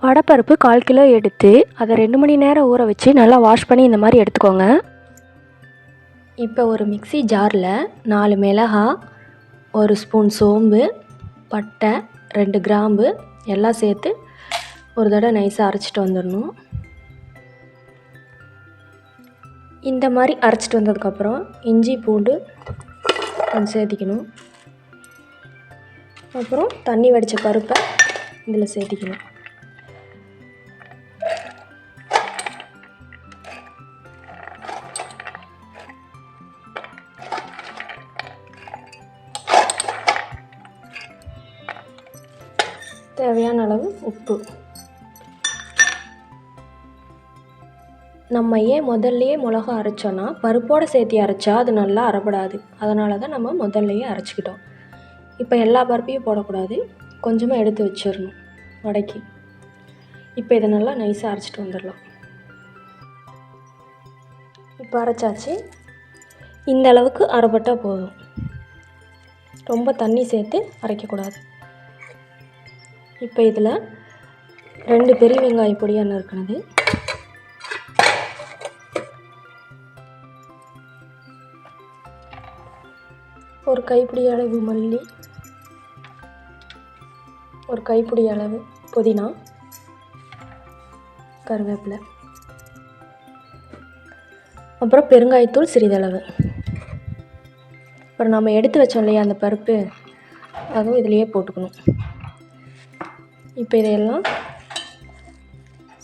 வடைப்பருப்பு கால் kilo எடுத்து அதை ரெண்டு மணி நேரம் ஊற வச்சு நல்லா வாஷ் பண்ணி இந்த மாதிரி எடுத்துக்கோங்க. இப்போ ஒரு மிக்ஸி ஜாரில் நாலு மிளகா ஒரு ஸ்பூன் சோம்பு பட்டை ரெண்டு கிராம்பு எல்லாம் சேர்த்து ஒரு தடவை நைஸாக அரைச்சிட்டு வந்துடணும். இந்த மாதிரி அரைச்சிட்டு வந்ததுக்கப்புறம் இஞ்சி பூண்டு கொஞ்சம் சேர்த்திக்கணும். அப்புறம் தண்ணி வடித்த பருப்பை இதில் சேர்த்திக்கணும். தேவையான அளவு உப்பு. நம்ம ஏன் முதல்லையே மிளகா அரைச்சோன்னா பருப்போடு சேர்த்து அரைச்சா அது நல்லா அரைப்படாது அதனால தான் நம்ம முதல்லையே அரைச்சிக்கிட்டோம். இப்போ எல்லா பருப்பையும் போடக்கூடாது. கொஞ்சமாக எடுத்து வச்சிடணும் வடைக்கு இப்போ இதை நல்லா நைஸாக அரைச்சிட்டு வந்துடலாம். இப்போ அரைச்சாச்சு. இந்த அளவுக்கு அரைப்பட்டால் போதும். ரொம்ப தண்ணி சேர்த்து அரைக்கக்கூடாது. இப்போ இதில் ரெண்டு பெரிய வெங்காய பொடியாக நறுக்கினது ஒரு கைப்பிடி அளவு மல்லி ஒரு கைப்பிடி அளவு புதினா கருவேப்பிலை. அப்புறம் பெருங்காயத்தூள் சிறிதளவு. அப்புறம் நம்ம எடுத்து வச்சோம் இல்லையா அந்த பருப்பு அதுவும் இதிலையே போட்டுக்கணும். இப்போ இதையெல்லாம்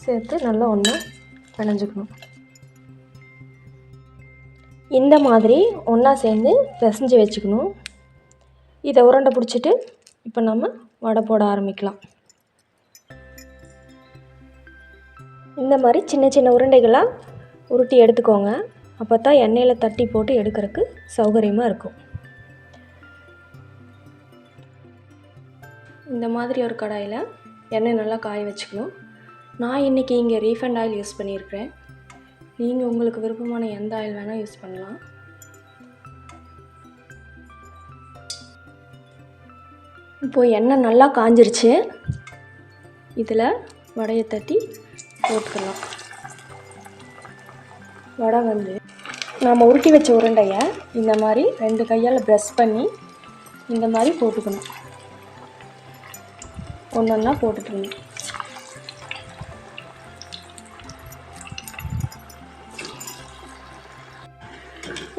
சேர்த்து நல்லா ஒன்றா பிணைஞ்சுக்கணும். இந்த மாதிரி ஒன்றா சேர்ந்து பிசைஞ்சு வச்சுக்கணும். இதை உருண்டை பிடிச்சிட்டு இப்போ நம்ம வடை போட ஆரம்பிக்கலாம். இந்த மாதிரி சின்ன சின்ன உருண்டைகளாக உருட்டி எடுத்துக்கோங்க. அப்போ தான் எண்ணெயில் தட்டி போட்டு எடுக்கிறதுக்கு சௌகரியமாக இருக்கும். இந்த மாதிரி ஒரு கடாயில் எண்ணெய் நல்லா காய வச்சுக்கணும். நான் இன்றைக்கி இங்கே ரீஃபண்ட் ஆயில் யூஸ் பண்ணியிருக்கிறேன். நீங்கள் உங்களுக்கு விருப்பமான எந்த ஆயில் வேணால் யூஸ் பண்ணலாம். இப்போது எண்ணெய் நல்லா காஞ்சிருச்சு. இதில் வடையை தட்டி போட்டுக்கலாம். வடை வந்து நாம் உருட்டி வச்ச உருண்டையை இந்த மாதிரி ரெண்டு கையால் ப்ரெஸ் பண்ணி இந்த மாதிரி போட்டுக்கணும். ஒன்று ஒன்றா போட்டுட்டுருணும்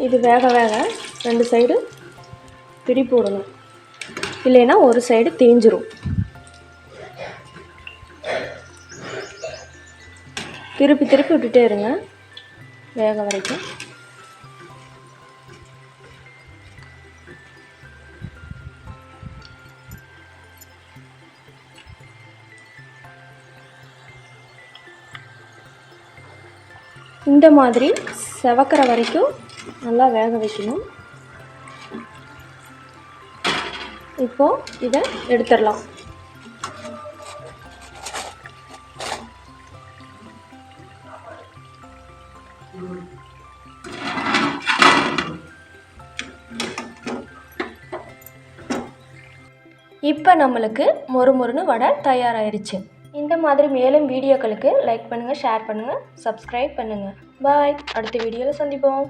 இது வேக வேக ரெண்டு சைடு பிடி போடணும். இல்லைன்னா ஒரு சைடு தேஞ்சிரும். திருப்பி திருப்பி விட்டுட்டே இருங்க. வேக வரைக்கும். இந்த மாதிரி செவக்கிற வரைக்கும் நல்லா வேக வைக்கணும். இப்போது இதை எடுத்துடலாம். இப்போ நம்மளுக்கு மொறு மொறுன்னு வடை தயாராகிருச்சு இந்த மாதிரி மேலும் வீடியோக்களுக்கு லைக் பண்ணுங்கள் ஷேர் பண்ணுங்கள் சப்ஸ்கிரைப் பண்ணுங்கள் பாய் அடுத்த வீடியோவில் சந்திப்போம்.